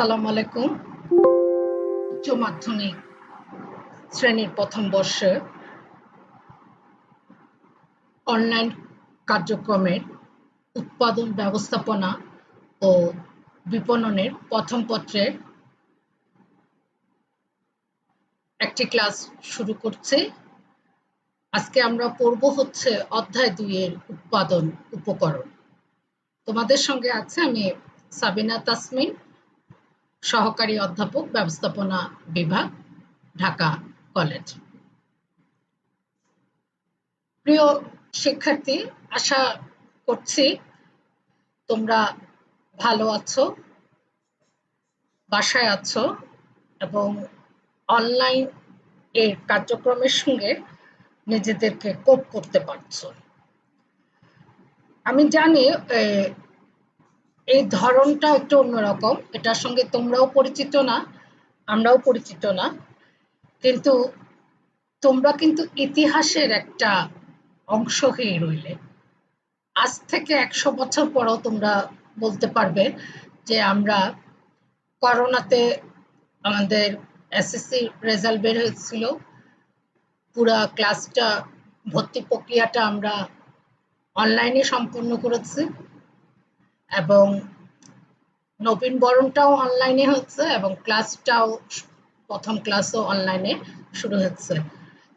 আসসালামু আলাইকুম। উচ্চ মাধ্যমিক শ্রেণির প্রথম বর্ষে অনলাইন কার্যক্রমের উৎপাদন ব্যবস্থাপনা ও বিপণনের প্রথম পত্রের একটি ক্লাস শুরু করছি। আজকে আমরা পড়ব হচ্ছে অধ্যায় দুইয়ের উৎপাদন উপকরণ। তোমাদের সঙ্গে আছে আমি সাবিনা তাসমিন। সহকারী অধ্যাপক, ব্যবস্থাপনা বিভাগ, ঢাকা কলেজ। প্রিয় শিক্ষার্থী, আশা করছি তোমরা ভালো আছো, বাসায় আছো এবং অনলাইন এর কার্যক্রমের সঙ্গে নিজেদেরকে কোপ করতে পারছ। আমি জানি এই ধরনটা একটু অন্যরকম। এটার সঙ্গে তোমরাও পরিচিত না, আমরাও পরিচিত না। কিন্তু তোমরা কিন্তু ইতিহাসের একটা অংশ হয়ে রইলে। আজ থেকে একশো বছর পরও তোমরা বলতে পারবে যে আমরা করোনাতে আমাদের এসএসসি রেজাল্ট বের হয়েছিল। পুরা ক্লাসটা, ভর্তি প্রক্রিয়াটা আমরা অনলাইনে সম্পূর্ণ করেছি। এবং নবীন বরণটাও অনলাইনে হচ্ছে এবং ক্লাসটাও প্রথম ক্লাসও অনলাইনে শুরু হচ্ছে।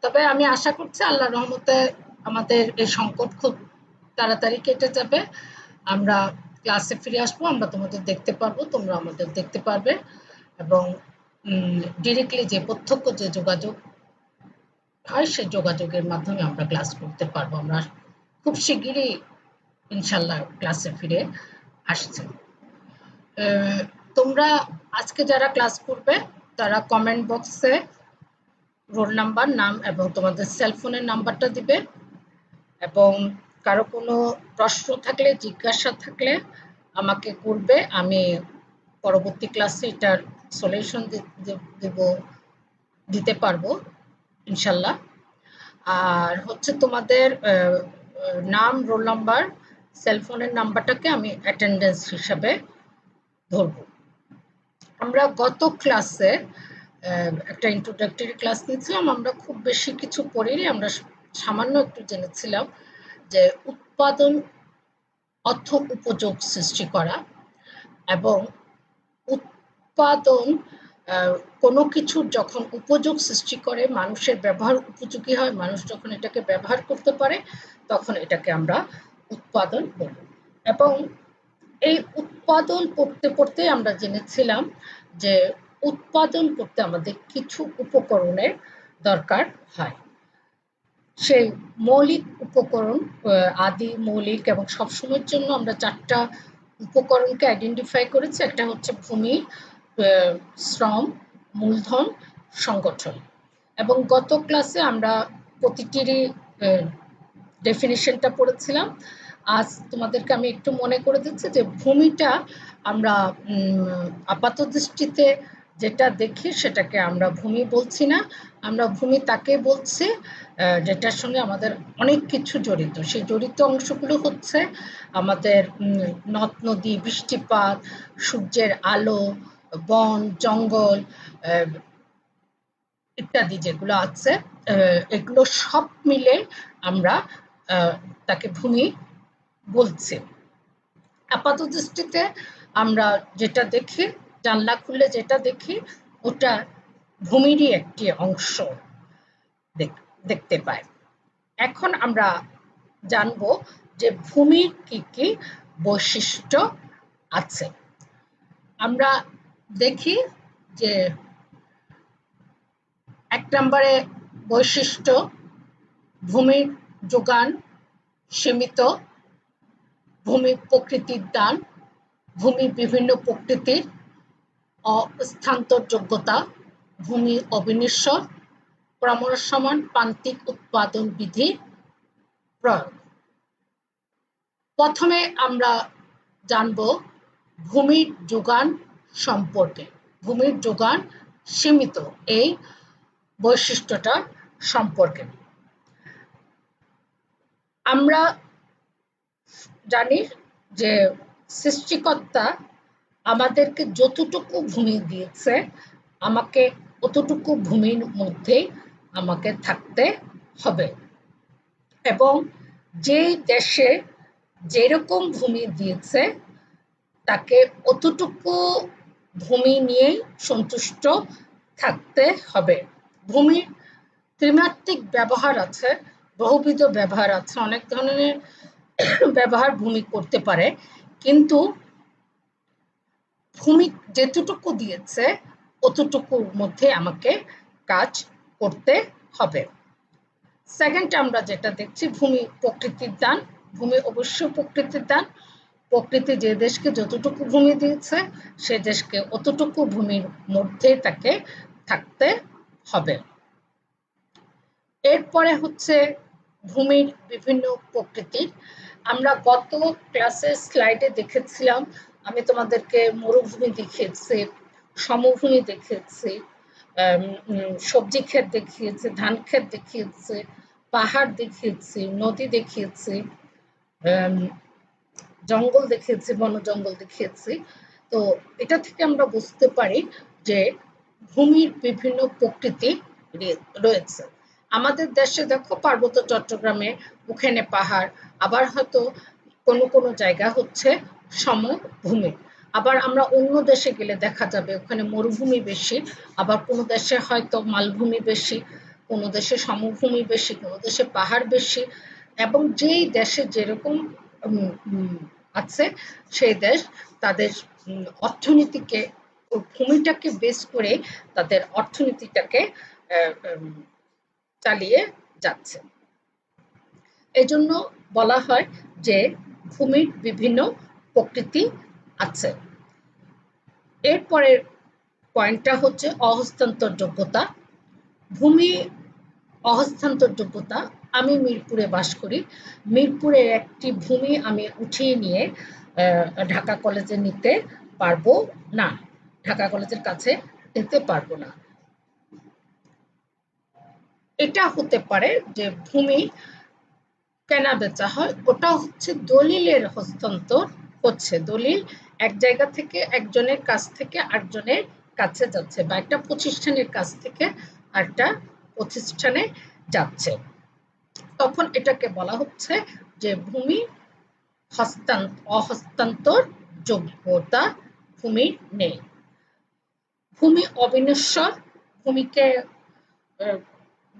তবে আমি আশা করছি আল্লাহ রহমতে আমাদের এই সংকট খুব তাড়াতাড়ি কেটে যাবে। আমরা ক্লাসে ফিরে আসব, আমরা তোমাদের দেখতে পারব, তোমরা আমাদের দেখতে পারবে এবং ডিরেক্টলি যে প্রত্যক্ষ যে যোগাযোগ হয় সে যোগাযোগের মাধ্যমে আমরা ক্লাস করতে পারব। আমরা খুব শিগগিরই ইনশাল্লাহ ক্লাসে ফিরে আসছে। তোমরা আজকে যারা ক্লাস করবে, তারা কমেন্ট বক্সে রোল নাম্বার নাম এবং তোমাদের সেলফোনের নাম্বারটা দিবে এবং কারও কোনো প্রশ্ন থাকলে, জিজ্ঞাসা থাকলে আমাকে করবে। আমি পরবর্তী ক্লাসে এটার সলিউশন দেব, দিতে পারব, ইনশাল্লাহ। আর হচ্ছে তোমাদের নাম রোল নাম্বার সেলফোনের নাম্বারটাকে আমি অ্যাটেন্ডেন্স হিসাবে ধরব। আমরা গত ক্লাসে একটা ইন্ট্রোডাক্টরি ক্লাস নিয়েছিলাম, আমরা খুব বেশি কিছু পড়িনি, আমরা সামান্য একটু জেনেছিলাম যে উৎপাদন অর্থ উপযোগ সৃষ্টি করা এবং উৎপাদন কোনো কিছুর যখন উপযোগ সৃষ্টি করে, মানুষের ব্যবহার উপযোগী হয়, মানুষ যখন এটাকে ব্যবহার করতে পারে, তখন এটাকে আমরা উৎপাদন বলি এবং এই উৎপাদন পড়তে পড়তে আমরা জেনেছিলাম যে উৎপাদন করতে আমাদের কিছু উপকরণের দরকার হয়। সেই মৌলিক উপকরণ আদি, মৌলিক এবং সবসময়ের জন্য আমরা চারটা উপকরণকে আইডেন্টিফাই করেছি। একটা হচ্ছে ভূমি শ্রম, মূলধন, সংগঠন। এবং গত ক্লাসে আমরা প্রতিটিরই ডেফিনিশনটা পড়েছিলাম। আজ তোমাদেরকে আমি একটু মনে করে দিচ্ছি যে ভূমিটা আমরা আপাত দৃষ্টিতে যেটা দেখি সেটাকে আমরা ভূমি বলছি না। আমরা ভূমি তাকে বলছি যেটার সঙ্গে আমাদের অনেক কিছু জড়িত। সেই জড়িত অংশগুলো হচ্ছে আমাদের নদ, নদী, বৃষ্টিপাত, সূর্যের আলো, বন, জঙ্গল ইত্যাদি যেগুলো আছে এগুলো সব মিলে আমরা তাকে ভূমি বলছি। আপাত দৃষ্টিতে আমরা যেটা দেখি, জানলা খুললে যেটা দেখি, ওটা ভূমিরই একটি অংশ দেখতে পাই। এখন আমরা জানব যে ভূমির কি কি বৈশিষ্ট্য আছে। আমরা দেখি যে এক নম্বরে বৈশিষ্ট্য, ভূমির যোগান সীমিত ভূমি প্রকৃতির দান, ভূমি বিভিন্ন প্রকৃতির অস্থান্তর যোগ্যতা ভূমি অবিনিশ্বর ক্রমসমান প্রান্তিক উৎপাদন বিধি প্রয়োগ। প্রথমে আমরা জানব ভূমির যোগান সম্পর্কে। ভূমির যোগান সীমিত এই বৈশিষ্ট্যটা সম্পর্কে। আমরা জানি যে সৃষ্টিকর্তা আমাদেরকে যতটুকু ভূমি দিয়েছে, আমাকে অতটুকু ভূমির মধ্যেই আমাকে থাকতে হবে। এবং যে দেশে যেরকম ভূমি দিয়েছে, তাকে অতটুকু ভূমি নিয়েই সন্তুষ্ট থাকতে হবে। ভূমির ত্রিমাত্রিক ব্যবহার আছে, বহুবিধ ব্যবহার আছে, অনেক ধরনের ব্যবহার ভূমি করতে পারে, কিন্তু ভূমি যেতটুকু দিয়েছে, অতটুকুর মধ্যে আমাকে কাজ করতে হবে। সেকেন্ড আমরা যেটা দেখছি, ভূমি প্রকৃতির দান। ভূমি অবশ্যই প্রকৃতির দান। প্রকৃতি যে দেশকে যতটুকু ভূমি দিয়েছে, সে দেশকে অতটুকু ভূমির মধ্যে তাকে থাকতে হবে। এরপরে হচ্ছে ভূমির বিভিন্ন প্রকৃতির আমরা গত ক্লাসের স্লাইডে দেখেছিলাম, আমি তোমাদেরকে মরুভূমি দেখিয়েছি, সমভূমি দেখিয়েছি সবজি ক্ষেত দেখিয়েছি, ধান ক্ষেত দেখিয়েছি, পাহাড় দেখিয়েছি, নদী দেখিয়েছি জঙ্গল দেখিয়েছি, বন জঙ্গল দেখিয়েছি। তো এটা থেকে আমরা বুঝতে পারি যে ভূমির বিভিন্ন প্রকৃতি রয়েছে। আমাদের দেশে দেখো পার্বত্য চট্টগ্রামে ওখানে পাহাড়, আবার হয়তো কোনো কোনো জায়গা হচ্ছে সমভূমি। আবার আমরা অন্য দেশে গেলে দেখা যাবে ওখানে মরুভূমি বেশি, আবার কোনো দেশে হয়তো মালভূমি বেশি, কোনো দেশে সমভূমি বেশি, কোনো দেশে পাহাড় বেশি, এবং যেই দেশে যেরকম আছে সেই দেশ, তাদের অর্থনীতিকে, ভূমিটাকে বেস করে তাদের অর্থনীতিটাকে চালিয়ে যাচ্ছে। এজন্য বলা হয় যে ভূমির বিভিন্ন প্রকৃতি আছে। এরপরের পয়েন্টটা হচ্ছে অহস্তান্তর যোগ্যতা। ভূমি অহস্তান্তর যোগ্যতা। আমি মিরপুরে বাস করি। মিরপুরের একটি ভূমি আমি উঠিয়ে নিয়ে ঢাকা কলেজে নিতে পারব না। ঢাকা কলেজের কাছে নিতে পারব না। এটা হতে পারে যে ভূমি কেনা বেচা হয়, ওটা হচ্ছে দলিলের হস্তান্তর হচ্ছে। দলিল এক জায়গা থেকে একজনের কাছ থেকে আরেকজনের কাছে যাচ্ছে বা একটা প্রতিষ্ঠানের কাছ থেকে আরেকটা প্রতিষ্ঠানে যাচ্ছে। তখন এটাকে বলা হচ্ছে যে ভূমি অহস্তান্তর যোগ্যতা ভূমি নেই। ভূমি অবিনশ্বর, ভূমিকে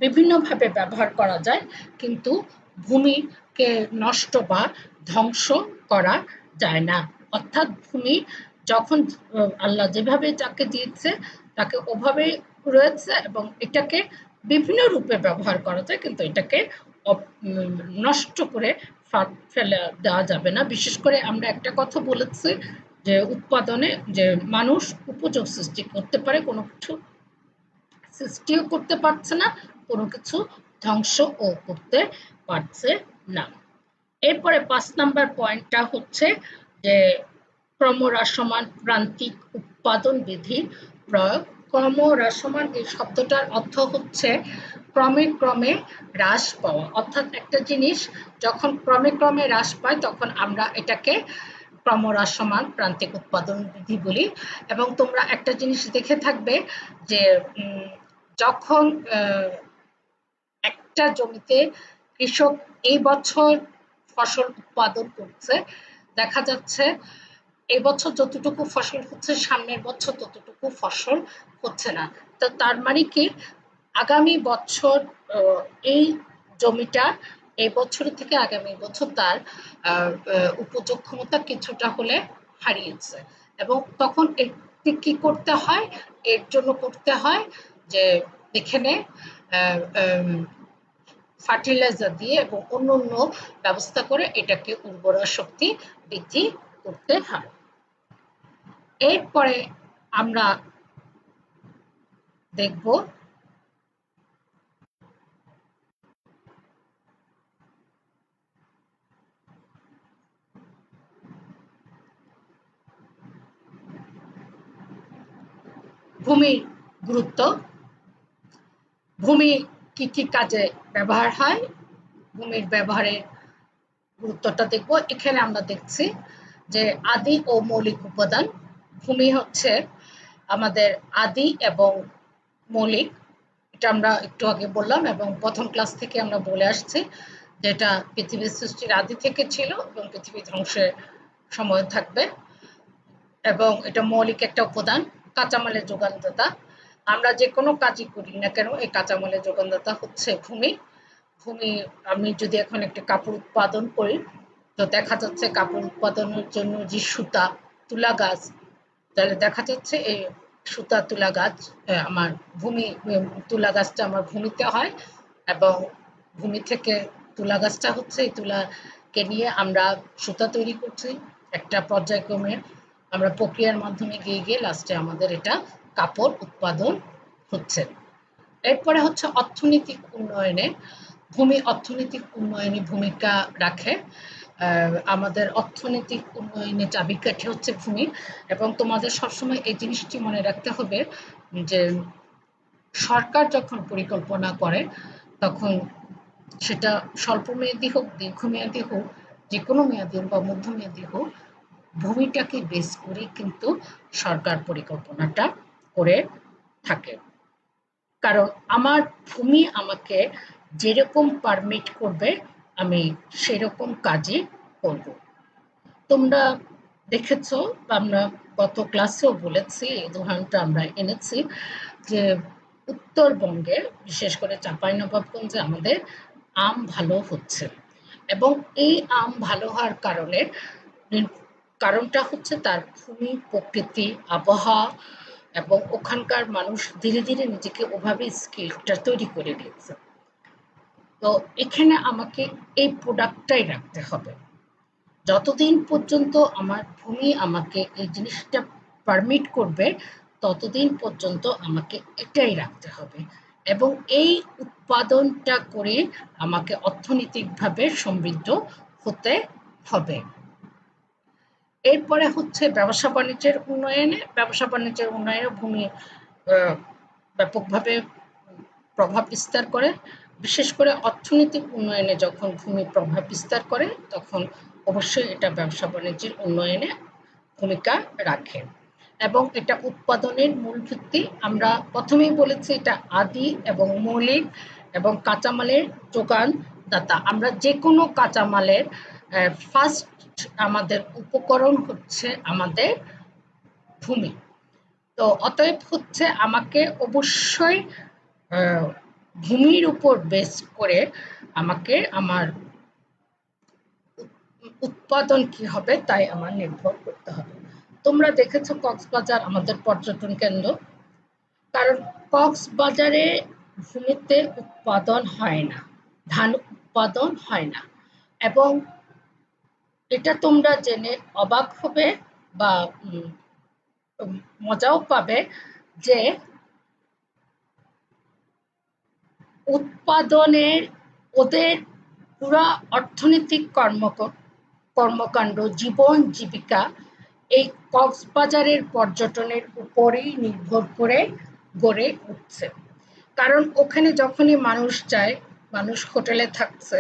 বিভিন্নভাবে ব্যবহার করা যায়, কিন্তু ভূমিকে নষ্ট বা ধ্বংস করা যায় না। অর্থাৎ ভূমি যখন আল্লাহ যেভাবে যাকে দিয়েছে, তাকে ওভাবে রয়েছে এবং এটাকে বিভিন্ন রূপে ব্যবহার করা যায়, কিন্তু এটাকে নষ্ট করে ফেলে দেওয়া যাবে না। বিশেষ করে আমরা একটা কথা বলেছি যে উৎপাদনে যে মানুষ উপযোগ সৃষ্টি করতে পারে, কোনো কিছু সৃষ্টিও করতে পারছে না কোনো কিছু ধ্বংসও করতে পারছে না। এরপরে পাঁচ নাম্বার পয়েন্টটা হচ্ছে যে ক্রমহ্রাসমান প্রান্তিক উৎপাদন বিধির প্রয়োগ। ক্রমহ্রাসমান এই শব্দটার অর্থ হচ্ছে ক্রমে ক্রমে হ্রাস পাওয়া। অর্থাৎ একটা জিনিস যখন ক্রমে ক্রমে হ্রাস পায়, তখন আমরা এটাকে ক্রমহ্রাসমান প্রান্তিক উৎপাদন বিধি বলি। এবং তোমরা একটা জিনিস দেখে থাকবে যে যখন একটা জমিতে কৃষক এই বছর ফসল উৎপাদন করছে। দেখা যাচ্ছে এই বছর যতটুকু ফসল হচ্ছে, সামনের বছর ততটুকু ফসল হচ্ছে না। তো তার মানে কি, আগামী বছর এই জমিটা এই বছর থেকে আগামী বছর তার উপযোগ ক্ষমতা কিছুটা হলে হারিয়েছে। এবং তখন কি করতে হয়? এর জন্য করতে হয় যে এখানে ফার্টিলাইজার দিয়ে এবং অন্য অন্য ব্যবস্থা করে এটাকে উর্বরা শক্তি বৃদ্ধি করতে হয়। এরপরে আমরা দেখব ভূমির গুরুত্ব। ভূমি কি কি কাজে ব্যবহার হয় ভূমির ব্যবহারের গুরুত্বটা দেখব। এখানে আমরা দেখছি যে আদি ও মৌলিক উপাদান ভূমি হচ্ছে আমাদের আদি এবং মৌলিক। এটা আমরা একটু আগে বললাম এবং প্রথম ক্লাস থেকে আমরা বলে আসছি যেটা পৃথিবীর সৃষ্টির আদি থেকে ছিল এবং পৃথিবী ধ্বংসের সময় থাকবে। এবং এটা মৌলিক একটা উপাদান, কাঁচামালের যোগানদাতা। আমরা যে কোনো কাজই করি না কেন, এই কাঁচামালের যোগানদাতা হচ্ছে ভূমি। ভূমি, আমি যদি এখন একটি কাপড় উৎপাদন করি, তো দেখা যাচ্ছে কাপড় উৎপাদনের জন্য যে সুতা, তুলা গাছ, তাহলে দেখা যাচ্ছে এই সুতা, তুলা গাছ আমার ভূমি তুলা গাছটা আমার ভূমিতে হয় এবং ভূমি থেকে তুলা গাছটা হচ্ছে এই তুলাকে নিয়ে আমরা সুতা তৈরি করছি। একটা পর্যায়ক্রমে আমরা প্রক্রিয়ার মাধ্যমে গিয়ে গিয়ে লাস্টে আমাদের এটা কাপড় উৎপাদন হচ্ছে। এরপরে হচ্ছে অর্থনৈতিক উন্নয়নে, ভূমি অর্থনৈতিক উন্নয়নে ভূমিকা রাখে। আমাদের অর্থনৈতিক উন্নয়নে চাবিকাঠি হচ্ছে ভূমি এবং তোমাদের সবসময় এই জিনিসটি মনে রাখতে হবে যে সরকার যখন পরিকল্পনা করে, তখন সেটা স্বল্প মেয়াদী হোক, দীর্ঘমেয়াদী হোক যে কোনো মেয়াদী হোক বা মধ্যমেয়াদী হোক, ভূমিটাকে বেস করে কিন্তু সরকার পরিকল্পনাটা করে থাকে। কারণ আমার ভূমি আমাকে যেরকম পারমিট করবে, আমি সেরকম কাজই করব। তোমরা দেখেছ, আমরা গত ক্লাসেও বলেছি, এই উদাহরণটা আমরা এনেছি যে উত্তরবঙ্গে, বিশেষ করে চাঁপাইনবাবগঞ্জে আমাদের আম ভালো হচ্ছে। এবং এই আম ভালো হওয়ার কারণে, কারণটা হচ্ছে তার ভূমি, প্রকৃতি, আবহাওয়া এবং ওখানকার মানুষ ধীরে ধীরে নিজেকে ওভাবে স্কিলটা তৈরি করে দিয়েছে তো এখানে আমাকে এই প্রোডাক্টটাই রাখতে হবে। যতদিন পর্যন্ত আমার ভূমি আমাকে এই জিনিসটা পারমিট করবে, ততদিন পর্যন্ত আমাকে এটাই রাখতে হবে। এবং এই উৎপাদনটা করে আমাকে অর্থনৈতিকভাবে সমৃদ্ধ হতে হবে। এরপরে হচ্ছে ব্যবসা বাণিজ্যের উন্নয়নে, ব্যবসা বাণিজ্যের উন্নয়নে ভূমি ব্যাপকভাবে প্রভাব বিস্তার করে। বিশেষ করে অর্থনৈতিক উন্নয়নে যখন ভূমি প্রভাব বিস্তার করে, তখন অবশ্যই এটা ব্যবসা বাণিজ্যের উন্নয়নে ভূমিকা রাখে। এবং এটা উৎপাদনের মূল ভিত্তি। আমরা প্রথমেই বলেছি এটা আদি এবং মৌলিক এবং কাঁচামালের যোগান দাতা আমরা যে কোনো কাঁচামালের ফার্স্ট আমাদের উপকরণ হচ্ছে আমাদের ভূমি। তো অতএব হচ্ছে আমাকে অবশ্যই ভূমির উপর বেস করে আমাকে আমার উৎপাদন কি হবে তাই আমার নির্ভর করতে হবে। তোমরা দেখেছ কক্সবাজার আমাদের পর্যটন কেন্দ্র। কারণ কক্সবাজারে ভূমিতে উৎপাদন হয় না, ধান উৎপাদন হয় না। এবং এটা তোমরা জেনে অবাক হবে বা মজাও পাবে যে উৎপাদনের ওদের পুরা অর্থনৈতিক কর্ম, কর্মকাণ্ড, জীবন, জীবিকা এই কক্সবাজারের পর্যটনের উপরেই নির্ভর করে গড়ে উঠছে। কারণ ওখানে যখনই মানুষ যায়, মানুষ হোটেলে থাকছে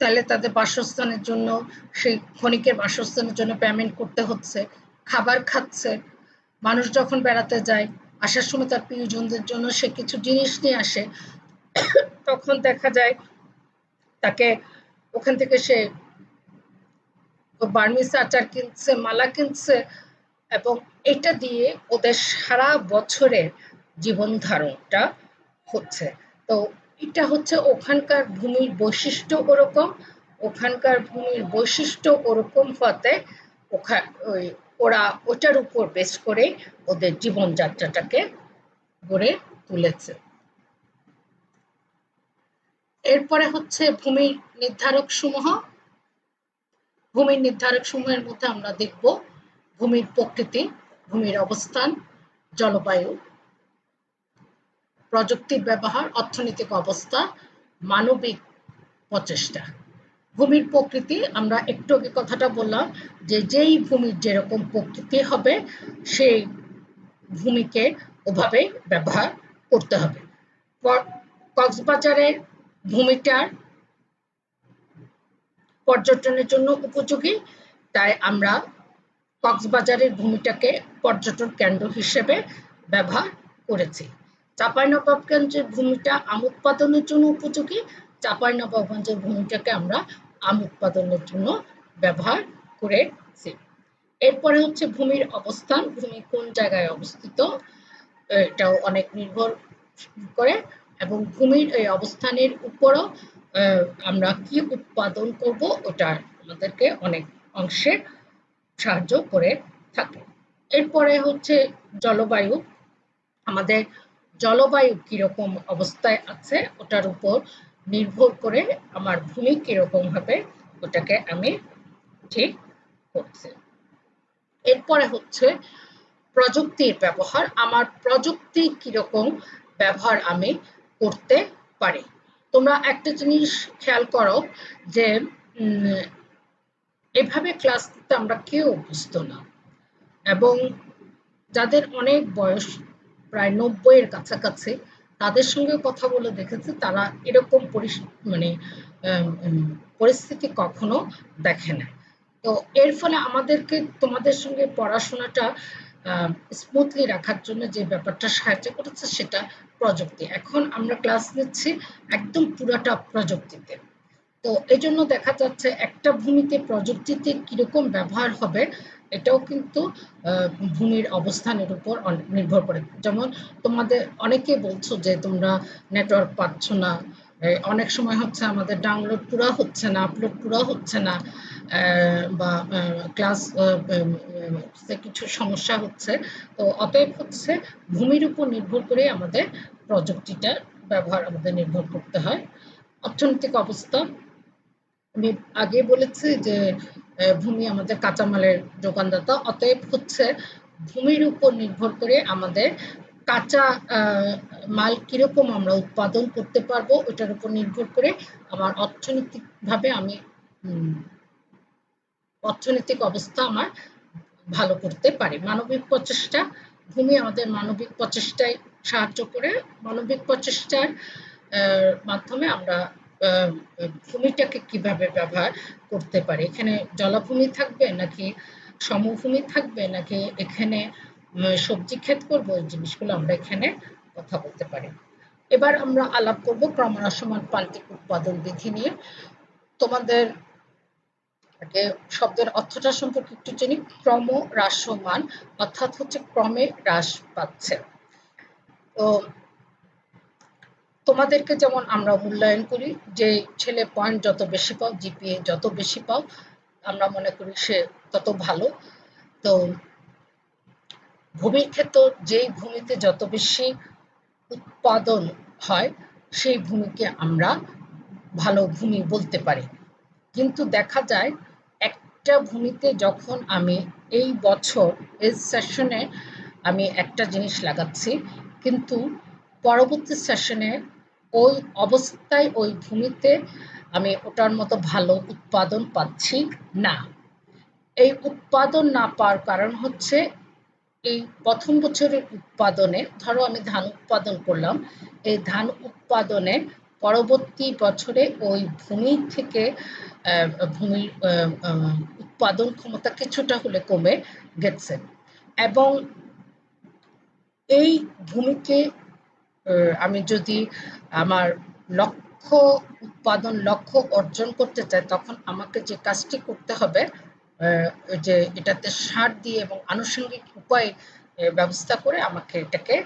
তাহলে তাদের বাসস্থানের জন্য, সেই ক্ষণিকের বাসস্থানের জন্য পেমেন্ট করতে হচ্ছে, খাবার খাচ্ছে। মানুষ যখন বেড়াতে যায়, আসার সময় তার প্রিয়জনদের জন্য সে কিছু জিনিস নিয়ে আসে। তখন দেখা যায়, তাকে ওখান থেকে সে বার্মিস আচার কিনছে, মালা কিনছে এবং এটা দিয়ে ওদের সারা বছরের জীবন ধারণটা হচ্ছে। তো এটা হচ্ছে ওখানকার ভূমির বৈশিষ্ট্য ওরকম, ওখানকার ভূমির বৈশিষ্ট্য ওরকম হতে ওখান ওই ওরা ওটার উপর বেস করে ওদের জীবনযাত্রাটাকে গড়ে তুলেছে। এরপরে হচ্ছে ভূমির নির্ধারক সমূহ। ভূমির নির্ধারক সমূহের মধ্যে আমরা দেখব ভূমির প্রকৃতি, ভূমির অবস্থান, জলবায়ু। প্রযুক্তির ব্যবহার, অর্থনৈতিক অবস্থা, মানবিক প্রচেষ্টা। ভূমির প্রকৃতি, আমরা একটু আগে কথাটা বললাম যে যেই ভূমির যেরকম প্রকৃতি হবে, সেই ভূমিকে ওভাবে ব্যবহার করতে হবে। কক্সবাজারের ভূমিটার পর্যটনের জন্য উপযোগী, তাই আমরা কক্সবাজারের ভূমিটাকে পর্যটন কেন্দ্র হিসেবে ব্যবহার করেছি। চাঁপাইনবাবগঞ্জের ভূমিটা আম উৎপাদনের জন্য উপযোগী, চাঁপাইনবাবগঞ্জের ভূমিটাকে আমরা আম উৎপাদনের জন্য ব্যবহার করেছি। এরপরে হচ্ছে ভূমির অবস্থান, ভূমি কোন জায়গায় অবস্থিত, এটাও অনেক নির্ভর করে, এবং ভূমির এই অবস্থানের উপরও আমরা কি উৎপাদন করব, ওটা আমাদেরকে অনেক অংশে সাহায্য করে থাকে। এরপরে হচ্ছে জলবায়ু, আমাদের জলবায়ু কীরকম অবস্থায় আছে, ওটার উপর নির্ভর করে আমার ভূমি কীরকম হবে ওটাকে আমি ঠিক করছি। এরপরে হচ্ছে প্রযুক্তির ব্যবহার, আমার প্রযুক্তি কীরকম ব্যবহার আমি করতে পারি। তোমরা একটা জিনিস খেয়াল করো যে এভাবে ক্লাস আমরা কেউ অভ্যস্ত না। এবং যাদের অনেক বয়স প্রায় নব্বইয়ের কাছাকাছি, তাদের সঙ্গে কথা বলে দেখেছি, তারা এরকম মানে পরিস্থিতি কখনো দেখে না। তো এর ফলে আমাদেরকে তোমাদের সঙ্গে পড়াশোনাটা স্মুথলি রাখার জন্য যে ব্যাপারটা সাহায্য করেছে সেটা প্রযুক্তি। এখন আমরা ক্লাস নিচ্ছি একদম পুরাটা প্রযুক্তিতে। তো এই জন্য দেখা যাচ্ছে একটা ভূমিতে প্রযুক্তিতে কীরকম ব্যবহার হবে এটাও কিন্তু ভূমির অবস্থানের উপর নির্ভর করে। যেমন তোমাদের অনেকে বলছো যে তোমরা নেটওয়ার্ক পাচ্ছ না। অনেক সময় হচ্ছে আমাদের ডাউনলোড পুরো হচ্ছে না আপলোড পুরো হচ্ছে না বা ক্লাস কিছু সমস্যা হচ্ছে। তো অতএব হচ্ছে ভূমির উপর নির্ভর করে আমাদের প্রযুক্তিটা ব্যবহার আমাদের নির্ভর করতে হয়। অর্থনৈতিক অবস্থা, আমি আগে বলেছি যে ভূমি আমাদের কাঁচামালের যোগানদাতা অতএব হচ্ছে ভূমির উপর নির্ভর করে আমাদের কাঁচা মাল কীরকম আমরা উৎপাদন করতে পারব, ওটার উপর নির্ভর করে আমার অর্থনৈতিকভাবে আমি অর্থনৈতিক অবস্থা আমার ভালো করতে পারি। মানবিক প্রচেষ্টা, ভূমি আমাদের মানবিক প্রচেষ্টায় সাহায্য করে। মানবিক প্রচেষ্টার মাধ্যমে আমরা ভূমিটাকে কীভাবে ব্যবহার করতে পারে? এখানে জলাভূমি থাকবে নাকি সমভূমি থাকবে? নাকি এখানে সবজি ক্ষেত করব? এই জিনিসগুলো আমরা এখানে কথা বলতে পারি। এবার আমরা আলাপ করব ক্রমহ্রাসমান পাল্টিক উৎপাদন বিধি নিয়ে। তোমাদের আগে শব্দের অর্থটা সম্পর্কে একটু জানি ক্রম হ্রাসমান অর্থাৎ হচ্ছে ক্রমে হ্রাস পাচ্ছে। তো তোমাদেরকে যেমন আমরা মূল্যায়ন করি, যে ছেলে পয়েন্ট যত বেশি পাও জিপিএ যত বেশি পাও, আমরা মনে করি সে তত ভালো। তো ভূমির ক্ষেত্র যেই ভূমিতে যত বেশি উৎপাদন হয়, সেই ভূমিকে আমরা ভালো ভূমি বলতে পারি। কিন্তু দেখা যায়, একটা ভূমিতে যখন আমি এই বছর, এই সেশনে আমি একটা জিনিস লাগাচ্ছি, কিন্তু পরবর্তী সেশনে ওই অবস্থায়, ওই ভূমিতে আমি ওটার মতো ভালো উৎপাদন পাচ্ছি না। এই উৎপাদন না পাওয়ার কারণ হচ্ছে, এই প্রথম বছরের উৎপাদনে, ধরো আমি ধান উৎপাদন করলাম, এই ধান উৎপাদনে পরবর্তী বছরে ওই ভূমি থেকে ভূমির উৎপাদন ক্ষমতা কিছুটা হলে কমে গেছে। এবং এই ভূমিকে আমি যদি আমার লক্ষ্য, উৎপাদন লক্ষ্য অর্জন করতে চাই, তখন আমাকে যে কাজটি করতে হবে যে এটাতে সার দিয়ে এবং আনুষঙ্গিক উপায় ব্যবস্থা করে আমাকে এটাকে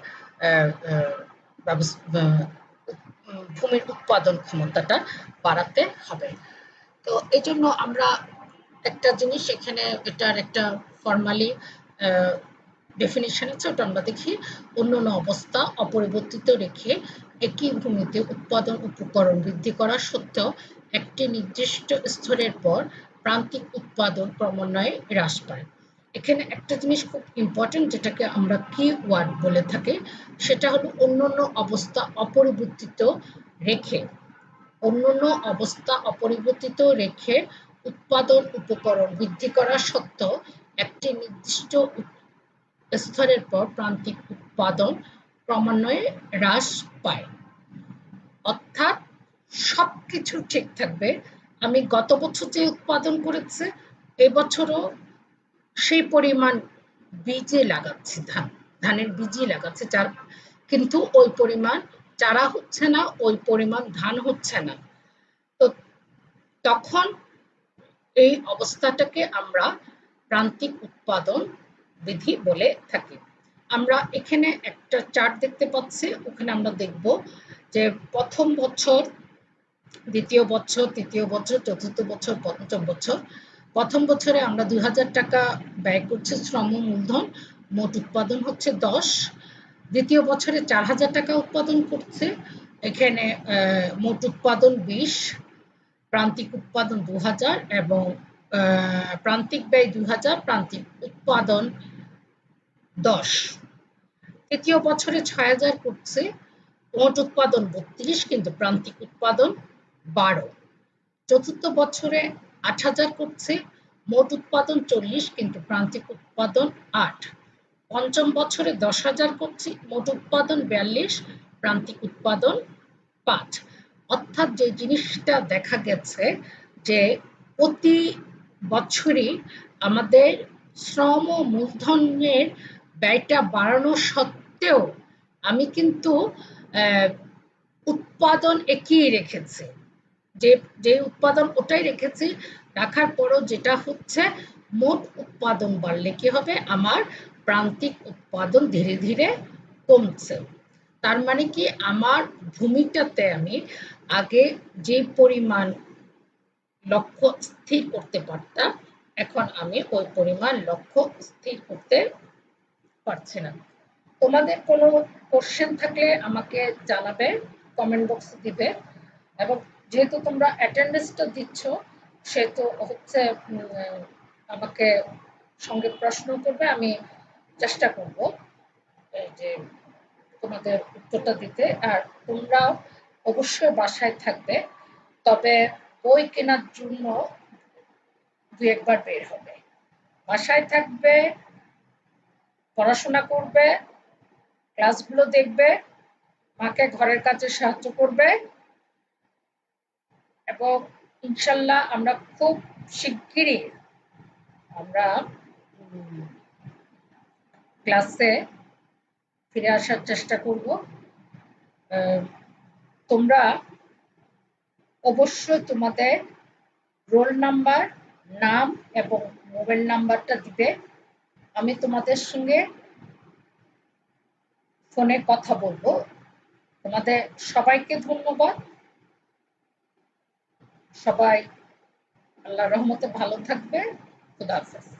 ভূমির উৎপাদন ক্ষমতাটা বাড়াতে হবে। তো এই জন্য আমরা একটা জিনিস এখানে, এটার একটা ফর্মালি ডেফিনেশন আছে ওটা আমরা দেখি অন্যান্য অবস্থা, অপরিবর্তিত রেখে একই ভূমিতে উৎপাদন উপকরণ বৃদ্ধি করা সত্ত্বেও একটি নির্দিষ্ট স্তরের পর প্রান্তিক উৎপাদন ক্রমান্বয়ে হ্রাস পায়। এখানে একটা জিনিস খুব ইম্পর্টেন্ট যেটাকে আমরা কি ওয়ার্ড বলে থাকি, সেটা হলো অন্যান্য অবস্থা অপরিবর্তিত রেখে অন্যান্য অবস্থা অপরিবর্তিত রেখে উৎপাদন উপকরণ বৃদ্ধি করা সত্ত্বেও একটি নির্দিষ্ট স্তরের পর প্রান্তিক উৎপাদন ক্রমান্বয়ে হ্রাস পায়। অর্থাৎ সবকিছু ঠিক থাকবে। আমি গত বছর যে উৎপাদন করেছে, এবছরও সেই পরিমাণ বীজে লাগাচ্ছে, ধান, ধানের বীজই লাগাচ্ছে, যার কিন্তু ওই পরিমাণ চারা হচ্ছে না, ওই পরিমাণ ধান হচ্ছে না। তো তখন এই অবস্থাটাকে আমরা প্রান্তিক উৎপাদন বিধি বলে থাকি। আমরা এখানে একটা চার্ট দেখতে পাচ্ছি, ওখানে আমরা দেখব যে প্রথম বছর, দ্বিতীয় বছর, তৃতীয় বছর, চতুর্থ বছর, পঞ্চম বছর। প্রথম বছরে আমরা দুই হাজার টাকা ব্যয় করছি শ্রম মূলধন, মোট উৎপাদন হচ্ছে দশ। দ্বিতীয় বছরে চার হাজার টাকা উৎপাদন করছে, এখানে মোট উৎপাদন বিশ, প্রান্তিক উৎপাদন দু হাজার এবং প্রান্তিক ব্যয় দু হাজার প্রান্তিক উৎপাদন দশ। তৃতীয় বছরে ছয় হাজার করছে মোট উৎপাদন বত্রিশ, কিন্তু প্রান্তিক উৎপাদন বারো। চতুর্থ বছরে আট হাজার করছে মোট উৎপাদন চল্লিশ, কিন্তু প্রান্তিক উৎপাদন আট। পঞ্চম বছরে দশ হাজার করছি মোট উৎপাদন বিয়াল্লিশ, প্রান্তিক উৎপাদন পাঁচ। অর্থাৎ যে জিনিসটা দেখা গেছে যে প্রতি বছরই আমাদের শ্রম ও মূলধনের ব্যয়টা বাড়ানো সত্ত্বেও আমি কিন্তু উৎপাদন একই রেখেছি। যে যে উৎপাদন ওটাই রেখেছি, রাখার পরও যেটা হচ্ছে মোট উৎপাদন বাড়লে কি হবে? আমার প্রান্তিক উৎপাদন ধীরে ধীরে কমছে। তার মানে কি আমার ভূমিটাতে আমি আগে যে পরিমাণ লক্ষ্য স্থির করতে পারতাম, এখন আমি ওই পরিমাণ লক্ষ্য স্থির করতে পারছি না। তোমাদের কোনো কোশ্চেন থাকলে আমাকে জানাবে কমেন্ট বক্সে দিবে। এবং যেহেতু তোমরা অ্যাটেন্ডেন্সটা দিচ্ছ, সেহেতু হচ্ছে আমাকে সঙ্গে প্রশ্ন করবে, আমি চেষ্টা করব যে তোমাদের উত্তরটা দিতে। আর তোমরাও অবশ্যই বাসায় থাকবে, তবে বই কেনার জন্য দু একবার বের হবে। বাসায় থাকবে পড়াশোনা করবে, ক্লাসগুলো দেখবে, মাকে ঘরের কাজে সাহায্য করবে এবং ইনশাল্লাহ আমরা খুব শিগগিরই আমরা ক্লাসে ফিরে আসার চেষ্টা করব। তোমরা অবশ্যই তোমাদের রোল নাম্বার, নাম এবং মোবাইল নাম্বারটা দিবে। আমি তোমাদের সঙ্গে ফোনে কথা বলব। তোমাদের সবাইকে ধন্যবাদ। সবাই আল্লাহ রহমতে ভালো থাকবে। খুদা হাফেজ।